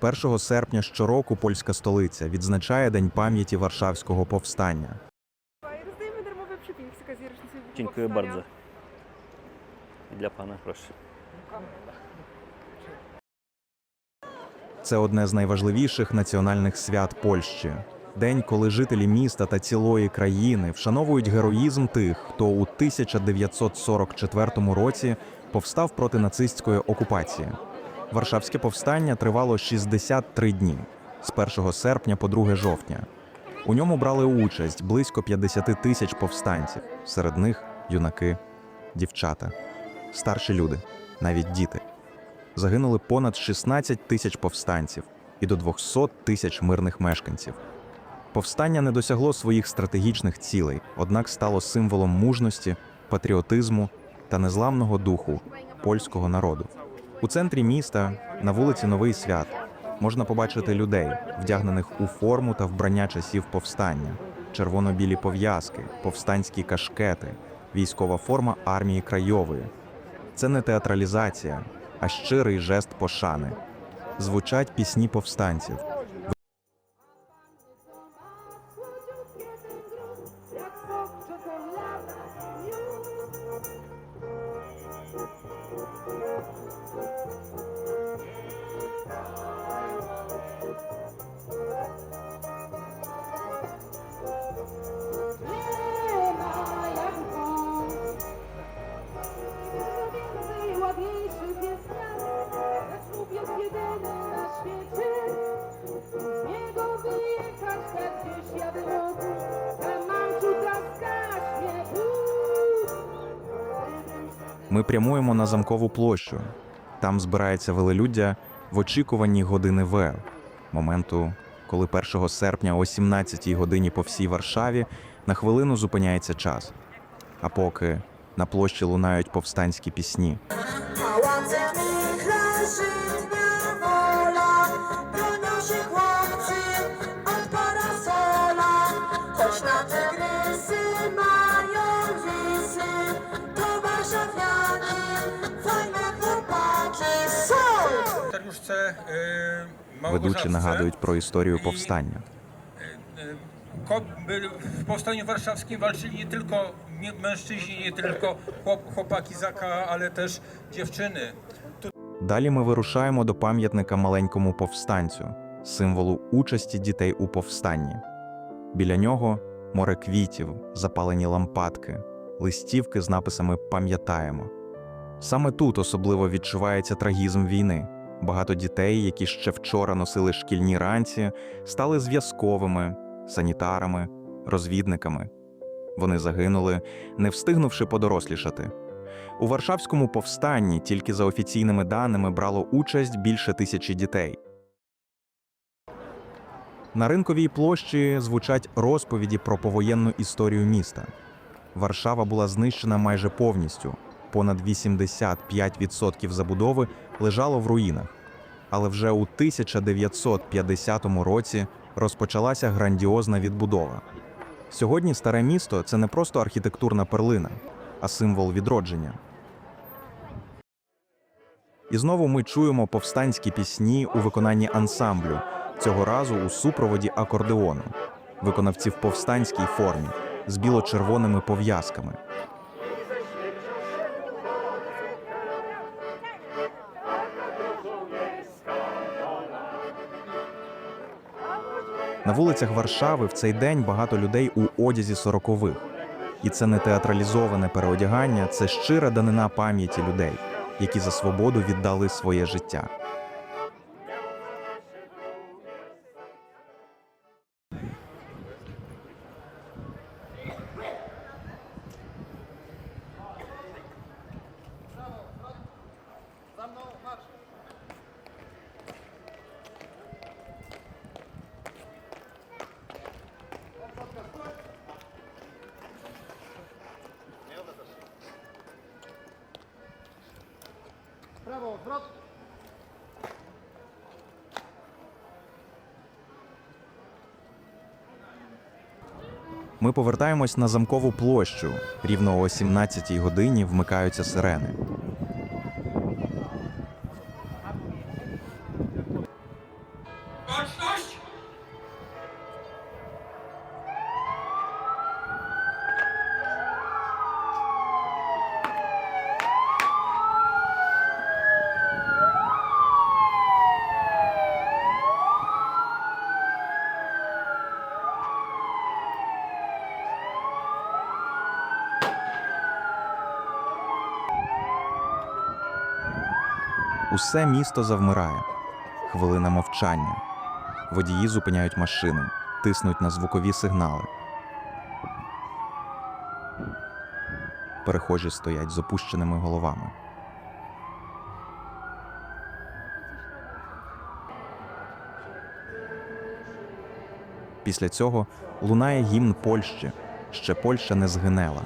1 серпня щороку польська столиця відзначає День пам'яті Варшавського повстання. Bardzo. I dla pana proszę. Це одне з найважливіших національних свят Польщі. День, коли жителі міста та цілої країни вшановують героїзм тих, хто у 1944 році повстав проти нацистської окупації. Варшавське повстання тривало 63 дні з 1 серпня по 2 жовтня. У ньому брали участь близько 50 тисяч повстанців, серед них юнаки, дівчата, старші люди, навіть діти загинули понад 16 тисяч повстанців і до 200 тисяч мирних мешканців. Повстання не досягло своїх стратегічних цілей, однак стало символом мужності, патріотизму та незламного духу польського народу. У центрі міста, на вулиці Новий Свят, можна побачити людей, вдягнених у форму та вбрання часів повстання, червоно-білі пов'язки, повстанські кашкети, військова форма армії Крайової. Це не театралізація, а щирий жест пошани. Звучать пісні повстанців. Ми прямуємо на замкову площу. Там збирається велелюддя в очікуванні години В, моменту, коли 1 серпня о 17 годині по всій Варшаві на хвилину зупиняється час. А поки на площі лунають повстанські пісні. Ведучі нагадують про історію повстання. ko- by- w powstaniu warszawskim walczyli tylko mie- mężczyźni, nie tylko chłop, chłopaki zaka, ale też. Далі ми вирушаємо до пам'ятника маленькому повстанцю, символу участі дітей у повстанні. Біля нього море квітів, запалені лампадки, листівки з написами Пам'ятаємо. Саме тут особливо відчувається трагізм війни. Багато дітей, які ще вчора носили шкільні ранці, стали зв'язковими, санітарами, розвідниками. Вони загинули, не встигнувши подорослішати. У Варшавському повстанні тільки за офіційними даними брало участь більше тисячі дітей. На ринковій площі звучать розповіді про повоєнну історію міста. Варшава була знищена майже повністю. Понад 85% забудови лежало в руїнах. Але вже у 1950 році розпочалася грандіозна відбудова. Сьогодні старе місто це не просто архітектурна перлина, а символ відродження. І знову ми чуємо повстанські пісні у виконанні ансамблю, цього разу у супроводі акордеону, виконавці в повстанській формі з біло-червоними пов'язками. На вулицях Варшави в цей день багато людей у одязі сорокових. І це не театралізоване переодягання, це щира данина пам'яті людей, які за свободу віддали своє життя. Ми повертаємось на замкову площу. Рівно о 17-й годині вмикаються сирени. Усе місто завмирає. Хвилина мовчання. Водії зупиняють машини, тиснуть на звукові сигнали. Перехожі стоять з опущеними головами. Після цього лунає гімн Польщі. Ще Польща не згинела.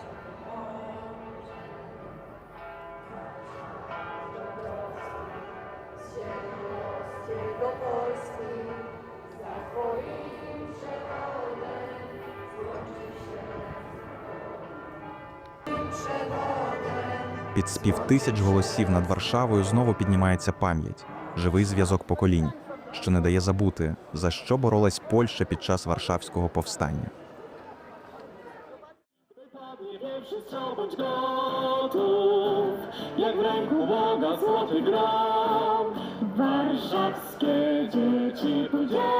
Під спів тисяч голосів над Варшавою знову піднімається пам'ять, живий зв'язок поколінь, що не дає забути, за що боролась Польща під час Варшавського повстання. Jak w ręku Boga złoty gram. Warszawskie dzieci za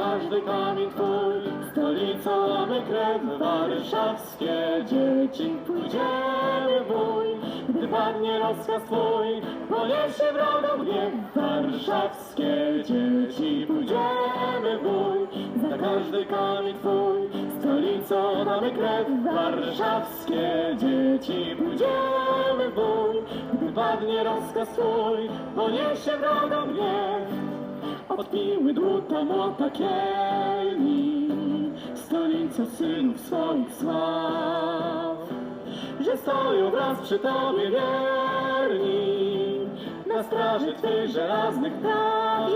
każdy kamień twój, stolicą mamy krew. Warszawskie dzieci pójdziemy bój, gdy padnie rozkaz twój, poniesie wrogom gniew. Warszawskie dzieci pójdziemy bój, za każdy kamień twój, stolicą damy krew. Warszawskie dzieci pójdziemy bój, gdy padnie rozkaz twój, poniesie wrogom gniew. Odpiły dłuta młota kieli, stolicą synów swoich sław że stoją wraz przy Tobie wierni, na straży Twych żelaznych praw.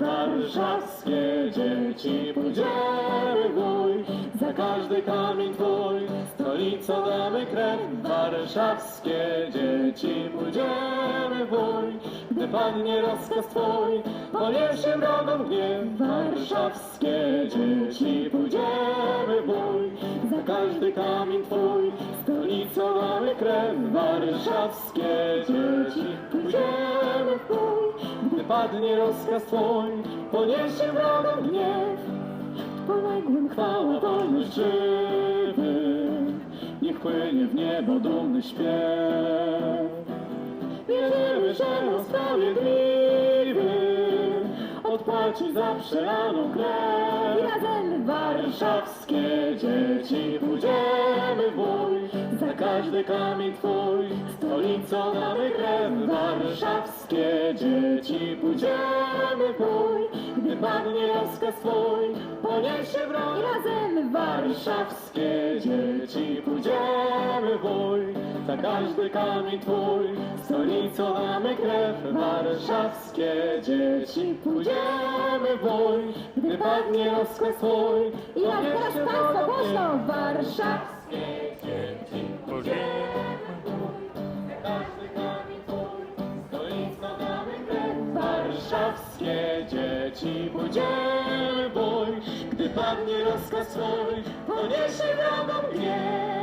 Warszawskie dzieci pójdziemy bój, za każdy kamień Twój, stolicą damy krew. Warszawskie dzieci pójdziemy bój, gdy rozkaz Twój, poniesie wrogom gniew. Warszawskie dzieci pójdziemy w bój, za każdy kamień Twój, stolicą mamy krew. Warszawskie dzieci pójdziemy w bój, gdy padnie rozkaz Twój, poniesie wrogom gniew. Poległym chwała wolność żywy, niech płynie w niebo dumny śpiew. Wierzymy, że on sprawiedliwy odpłaci za przelaną krew. I razem warszawskie dzieci pójdziemy w bój, za każdy kamień Twój, stolicą damy krew. Warszawskie dzieci pójdziemy w bój, gdy padnie rozkaz Twój, poniesie wrog. I razem warszawskie dzieci pójdziemy w bój, za każdy kamień twój stolicą mamy krew Warszawskie dzieci pójdziemy w bój. Gdy padnie rozkład swój I jak teraz Państwo głośno Warszawskie dzieci pójdziemy Warszawskie dzieci budziemy bój, gdy padnie rozkaz swój, poniesie wrogom pieśń.